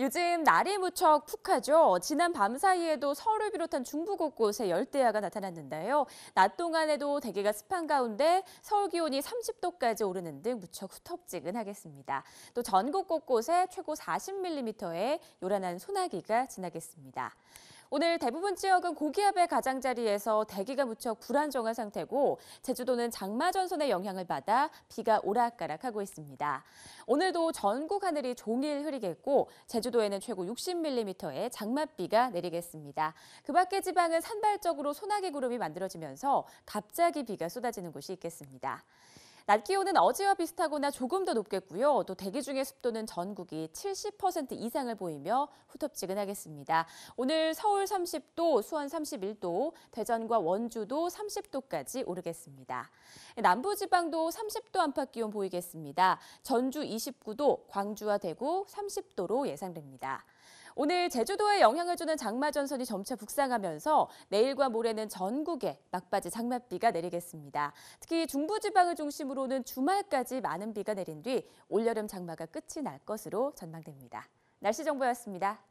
요즘 날이 무척 푹하죠. 지난 밤 사이에도 서울을 비롯한 중부 곳곳에 열대야가 나타났는데요. 낮 동안에도 대기가 습한 가운데 서울 기온이 30도까지 오르는 등 무척 후텁지근하겠습니다. 또 전국 곳곳에 최고 40mm의 요란한 소나기가 지나겠습니다. 오늘 대부분 지역은 고기압의 가장자리에서 대기가 무척 불안정한 상태고 제주도는 장마 전선의 영향을 받아 비가 오락가락하고 있습니다. 오늘도 전국 하늘이 종일 흐리겠고 제주도에는 최고 60mm의 장맛비가 내리겠습니다. 그 밖의 지방은 산발적으로 소나기 구름이 만들어지면서 갑자기 비가 쏟아지는 곳이 있겠습니다. 낮 기온은 어제와 비슷하거나 조금 더 높겠고요. 또 대기 중의 습도는 전국이 70% 이상을 보이며 후텁지근하겠습니다. 오늘 서울 30도, 수원 31도, 대전과 원주도 30도까지 오르겠습니다. 남부지방도 30도 안팎 기온 보이겠습니다. 전주 29도, 광주와 대구 30도로 예상됩니다. 오늘 제주도에 영향을 주는 장마 전선이 점차 북상하면서 내일과 모레는 전국에 막바지 장맛비가 내리겠습니다. 특히 중부지방을 중심으로는 주말까지 많은 비가 내린 뒤 올여름 장마가 끝이 날 것으로 전망됩니다. 날씨 정보였습니다.